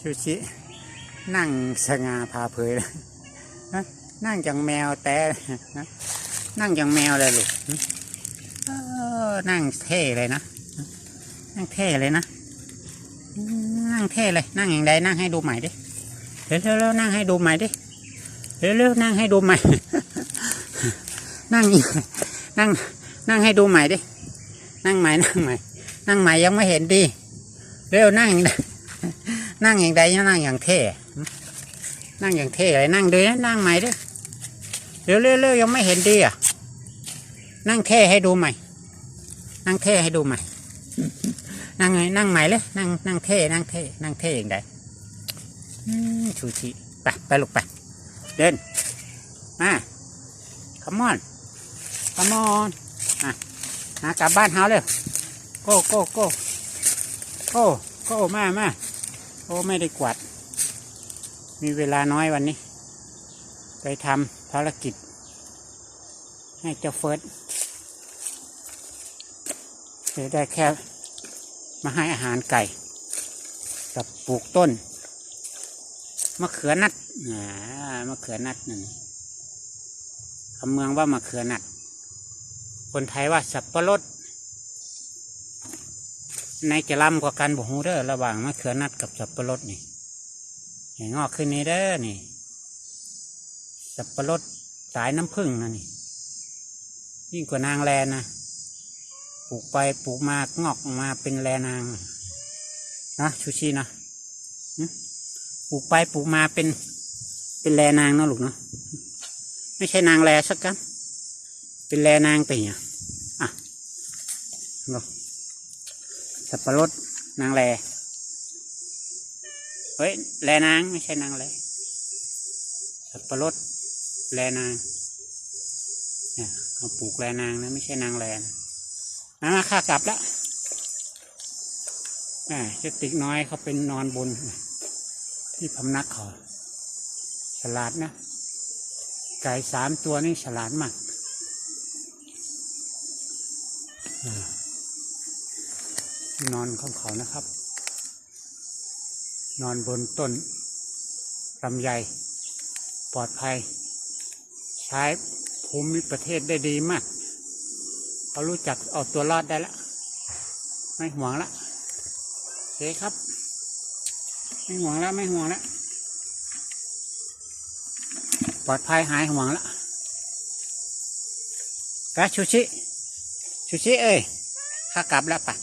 ชูชิ นั่งสง่าพาเผยเลยฮะนั่งจังแมวแต่นั่งจังแมวเลยลูกหึเอนั่งเท่เลยนะ นั่งเท่เลยนะ นั่งเท่เลย นั่งอย่างใดนั่งให้ดูใหม่ดิ เร็วๆเร็วนั่งให้ดูใหม่ดิ เร็วๆนั่งให้ดูใหม่ นั่งอีกนั่ง นั่งให้ดูใหม่ดิ นั่งใหม่ นั่งใหม่ นั่งใหม่ยังไม่เห็นดี เร็วนั่งอย่างใด นั่งอย่างใดนั่งอย่างเท่นั่งอย่างเท่เลยนั่งดูนะนั่งใหม่ดิเร็วๆเร็วๆยังไม่เห็นดีอะ นั่งเท่ให้ดูใหม่ นั่งเท่ให้ดูใหม่ นั่งไงนั่งใหม่เลยนั่งนั่งเท่นั่งเท่นั่งเท่อย่างใดชูชิไปไปลูกไปเดินมาขมอนขมอนอะหากลับบ้านเฮาเลยโก้โก้โก้โก้โก้มามา โอ้ไม่ได้กวาด มีเวลาน้อยวันนี้ ไปทำภารกิจ ให้เจ้าเฟิร์สจะได้แค่มาให้อาหารไก่ กับปลูกต้นมะเขือนัดอ่ามะเขือนัดหนั่นคำเมืองว่ามะเขือนัด คนไทยว่าสับปะรด ในจะล้ำกว่ากันบ่ฮู้เด้อระหว่างมะเขือนัดกับสับปะรดนี่เห็นงอกขึ้นนี่เด้อนี่ สับปะรดสายน้ำผึ้งนะนี่ยิ่งกว่านางแลนะปลูกไปปลูกมางอกมาเป็นแลนางนะชูชีนะปลูกไปปลูกมาเป็น เป็นแลนางเนาะลูกเนาะไม่ใช่นางแลสักกัน เป็นแลนางไปเนี่ยอะลูก สับปะรดนางแลเฮ้ยแลนางไม่ใช่นางแลสับปะรดแลนางเนี่ยเอาปลูกแลนางนะไม่ใช่นางแลนะอ่าข้ากลับแล้วอ่าเจะติกน้อยเขาเป็นนอนบน ที่พำนักเขาฉลาดนะไก่สามตัวนี่ฉลาดมากอ่า นอนของเขานะครับ นอนบนต้นลำไยปลอดภัย ใช้ภูมิประเทศได้ดีมากเขารู้จักเอาตัวรอดได้ละ ไม่ห่วงละโอเคครับ ไม่ห่วงแล้วไม่ห่วงแล้วปลอดภัยหายห่วงละกะชูชิ ชูชิเอ้ยข้ากลับแล้วปะ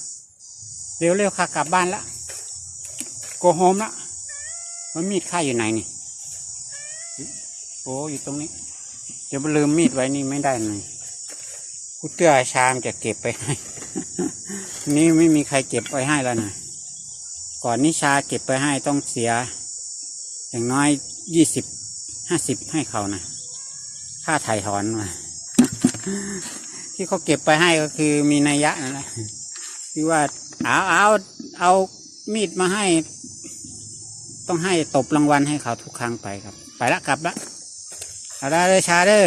เร็วเร็วๆข้ากลับบ้านละโกโฮมละมันมีดข้าอยู่ไหนนี่โอ้อยู่ตรงนี้ เดี๋ยวลืมมีดไว้นี่ไม่ได้เลยกูเตื้อชามจะเก็บไปให้ นี่ไม่มีใครเก็บไว้ให้แล้วนะก่อนนิชาเก็บไปให้ต้องเสีย อย่างน้อยยี่สิบห้าสิบให้เขานะค่าถ่ายถอนมาที่เขาเก็บไปให้ก็คือมีนัยยะนั่นแหละ ที่ว่าเอาเอาเอามีดมาให้ ต้องให้ตบรางวัลให้เขาทุกครั้งไปครับ ไปละกลับละเอาได้เลยชาเด้อ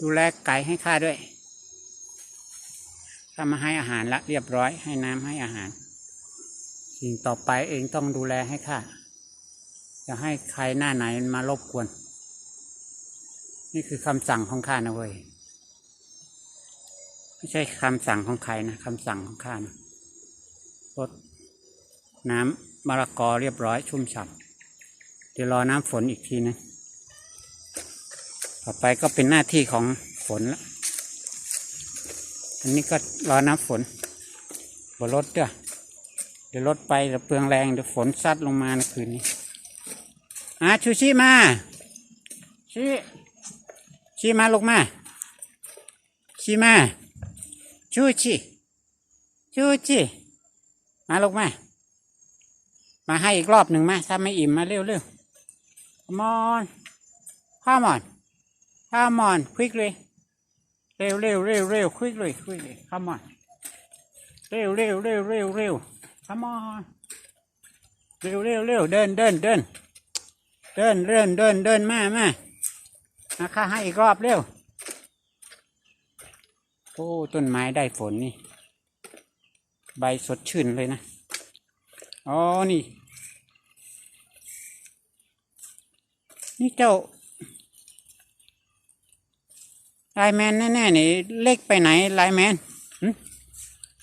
ดูแลไก่ให้ข้าด้วยข้ามาให้อาหารละเรียบร้อย ให้น้ำให้อาหาร สิ่งต่อไปเองต้องดูแลให้ข้าอย่าให้ใครหน้าไหนมารบกวน นี่คือคำสั่งของข้านะเว้ย ไม่ใช่คำสั่งของใครนะคำสั่งของข้านะรดน้ำมะละกอเรียบร้อยชุ่มฉ่ำเดี๋ยวรอน้ำฝนอีกทีนึงต่อไปก็เป็นหน้าที่ของฝนละอันนี้ก็รอน้ำฝนบนรถด้วยเดี๋ยวรถไปเดี๋ยวเปลืองแรงเดี๋ยวฝนซัดลงมาในคืนนี้อะชูชีมาชีชีมาลงมาชีมา ชูชีชูชีมาลงมา มาให้อีกรอบหนึ่งมา ถ้าไม่อิ่มมาเร็วเร็ว come on come on come on quickly เร็วเร็วเร็วเร็ว quickly quickly come on เร็วเร็วเร็วเร็วเร็ว come on เร็วเร็วเร็วเดินเดินเดินเดินเดินเดินเดินมามามาข้าให้อีกรอบเร็ว โอ้ต้นไม้ได้ฝนนี่ ใบสดชื่นเลยนะ อ๋อ นี่ นี่เจ้าไลน์แมนแน่ๆนี่เล็กไปไหนไลน์แมน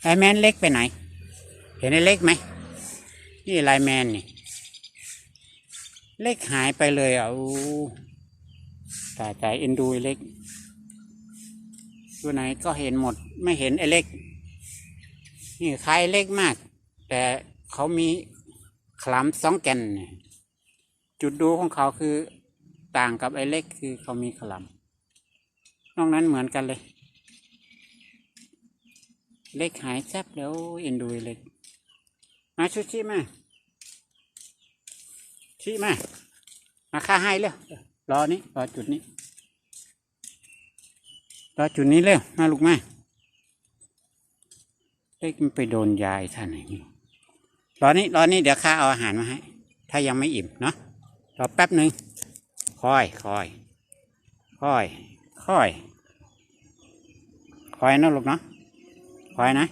ไลน์แมนเล็กไปไหน เห็นไอ้เล็กไหม นี่ไลน์แมนนี่ เล็กหายไปเลยอะอู้ตายตายเอ็นดูเล็ก ตัวไหนก็เห็นหมดไม่เห็นไอ้เล็ก นี่คล้ายเล็กมาก แต่เขามีคลำสองแกนเนี่ยจุดดูของเขาคือต่างกับไอ้เล็กคือเขามีคลำนอกนั้นเหมือนกันเลย เล็กหายแซบแล้วเอ็นดูไอเล็ก มาชุชิมาชิมา มาค่าให้เร็วรอนี้รอจุดนี้ รอจุดนี้เร็วมาลูกมาเล็กมันไปโดนยายท่านไหนรอนี้รอนี้เดี๋ยวข้าเอาอาหารมาให้ ถ้ายังไม่อิ่มเนาะรอแป๊บหนึ่งคอยคอยคอยคอยคอยนะลูกเนาะคอยนะ